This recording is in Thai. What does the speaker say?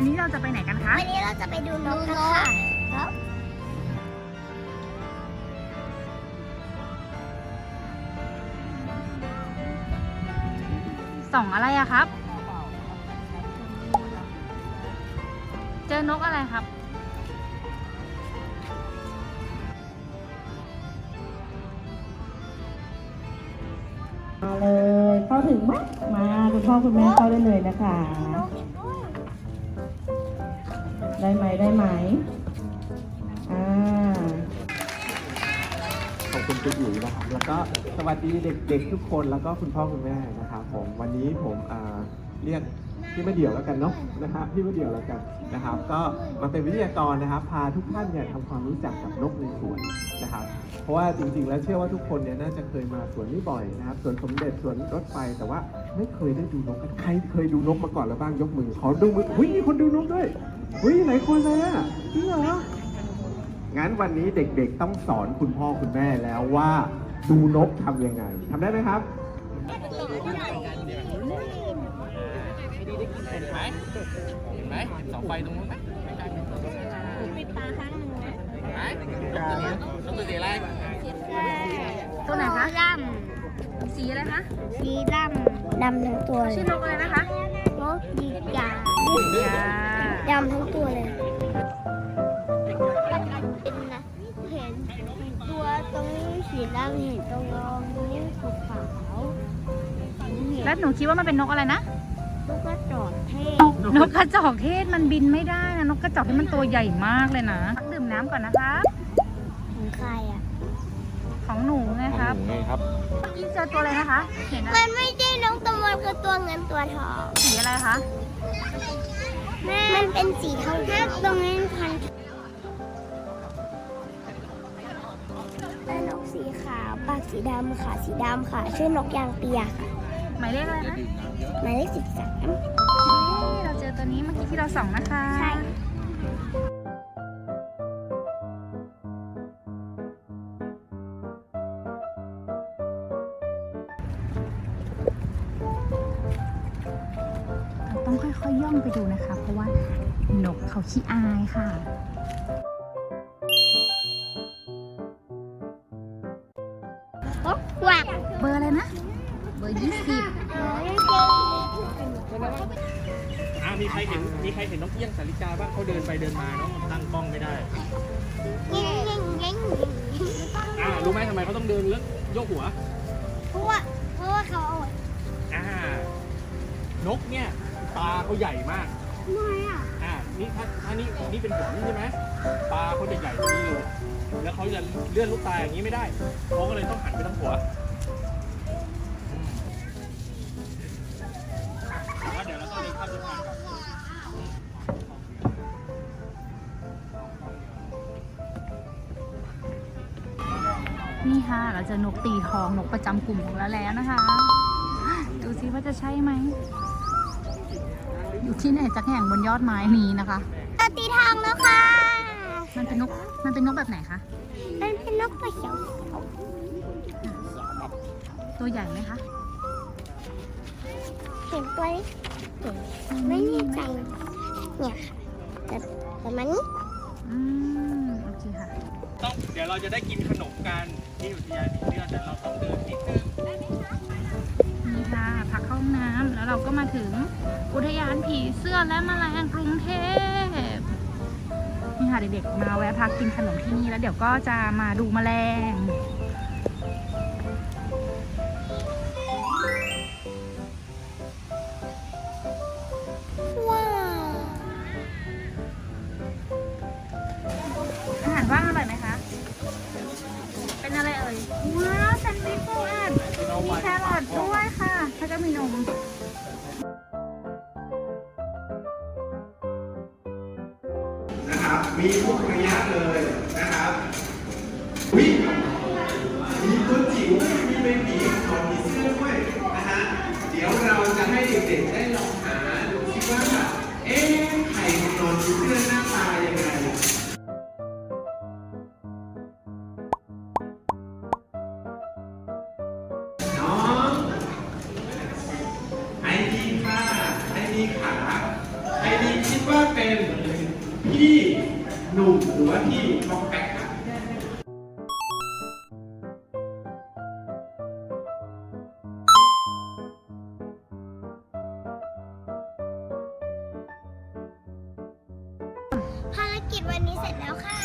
วันนี้เราจะไปไหนกันคะวันนี้เราจะไปดูนกกันค่ะครับส่องอะไรอะครับ เจอนกอะไรครับ มาเลยเข้าถึงมั้ยมาคุณพ่อคุณแม่เข้าได้เลยนะคะ นกอีกด้วย ได้ไหมได้ไหมอ่าขอบคุณคุณอยู่นะครับ แล้วก็สวัสดีเด็กๆทุกคนแล้วก็คุณพ่อคุณแม่นะครับผมวันนี้ผมเรียก พี่มาเดี่ยวแล้วกันเนาะนะครับพี่มาเดี่ยวแล้วกันนะครับ ก็มาเป็นวิทยากรนะครับ พาทุกท่านเนี่ยทำความรู้จักกับนกในสวนนะครับ เพราะว่าจริงๆ แล้วเชื่อว่าทุกคนเนี่ยน่าจะเคยมาสวนนี้บ่อยนะครับสวนสมเด็จสวนรถไฟแต่ว่าไม่เคยได้ดูนกกันใครเคยดูนกมาก่อนแล้วบ้างยกมือขอดูมือหุ้ยมีคนดูนกด้วยหุ้ยหลายคนเลยอะจริงเหรองั้นวันนี้เด็กๆต้องสอนคุณพ่อคุณแม่แล้วว่าดูนกทำยังไงทำได้ไหมครับ เห็นไหมเห็นไหมเห็นเสาไฟตรงนู้นไหมใกล้ๆเห็นปิดตาข้างหนึ่งนะไหมนกตัวสีอะไรตัวไหนคะดสีอะไรคะำสีดำดำทั้งตัวเลชื่ยอนกอะไรนะคะนกยีกาอย่าดำทั้งตัวเลยเป็นนะเห็นตัวตรงนี้สีดำเห็นตรงรองนี้สีขาวเห็นแล้วหนูคิดว่ามันเป็นนกอะไรนะ ลูกกระจอกเทศนกกระจอกเทศมันบินไม่ได้นะนกกระจอกที่มันตัวใหญ่มากเลยนะดื่มน้ำก่อนนะคะของใครอะ ของหนูไงครับไงครับเมื่อกี้เจอตัวอะไรนะคะ เห็นอะไรมันไม่ใช่นกตัวมันคือตัวเงินตัวทองสีอะไรคะมันเป็นสีเทาๆตรงนี้พันเป็นนกสีขาวปากสีดำขาสีดำค่ะ ชื่อนกยางเปียค่ะ หมายเลขอะไรคะหมายเลขสิบสามนี่เราเจอตัวนี้เมื่อกี้ที่เราส่องนะคะใช่เราต้องค่อยๆย่องไปดูนะคะ เพราะว่านกเขาขี้อายค่ะโอ๊ะหวักเบอร์อะไรนะ เบอร์ยี่สิบ อ่ามีใครเห็นมีใครเห็นนกเอี้ยงสาลิกาบ้างเขาเดินไปเดินมาเนาะมันตั้งกล้องไม่ได้เงี้ยเงี้ยเงี้ยอ่ารู้ไหมทำไมเขาต้องเดินแล้วโยกหัวเพราะว่าเพราะว่าเขาเอาไว้อ่านกเนี่ยตาเขาใหญ่มากทำไมอะอ่านี่ถ้าถ้านี่นี่เป็นหัวนี่ใช่ไหมตาเขาจะใหญ่กว่านี้เลยแล้วเขาจะเลื่อนลูกตาอย่างนี้ไม่ได้เขาก็เลยต้องหันไปทางหัว นี่ค่ะ เราเจอนกตีทองนกประจำกลุ่มของเราแล้วนะคะ ดูซิว่าจะใช่ไหม อยู่ที่ไหนสักแห่งบนยอดไม้นี้นะคะตาตีทางแล้วค่ะ มันเป็นนก มันเป็นนกแบบไหนคะ มันเป็นนกกระเขียวตัวใหญ่ไหมคะ เห็นตัวนี้ไม่แน่ใจเนี่ยค่ะแต่แต่มันนี่อืม โอเคค่ะ ต้องเดี๋ยวเราจะได้กินขนมกันที่อุทยานนี้เนื่องแต่เราต้องเดินนิดนึงนี่ค่ะพักเข้าห้องน้ำแล้วเราก็มาถึงอุทยานผีเสื้อและแมลงกรุงเทพนี่ค่ะเด็กๆมาแวะพักกินขนมที่นี่แล้วเดี๋ยวก็จะมาดูแมลง มีทุกระยะเลยนะครับวิมีตัวจิ๋วมีเบบีขอนผีเสื้อด้วยนะฮะเดี๋ยวเราจะให้เด็กๆได้ลองหาดูซิว่าเอ๊ะไข่ของนอนผีเสื้อหน้าตายังไงน้องไอดีค่ะไอดีขาไอดีคิดว่าเป็นพี่ หนุ่มหรือว่าพี่ท็อปแป๊กครับภารกิจวันนี้เสร็จแล้วค่ะ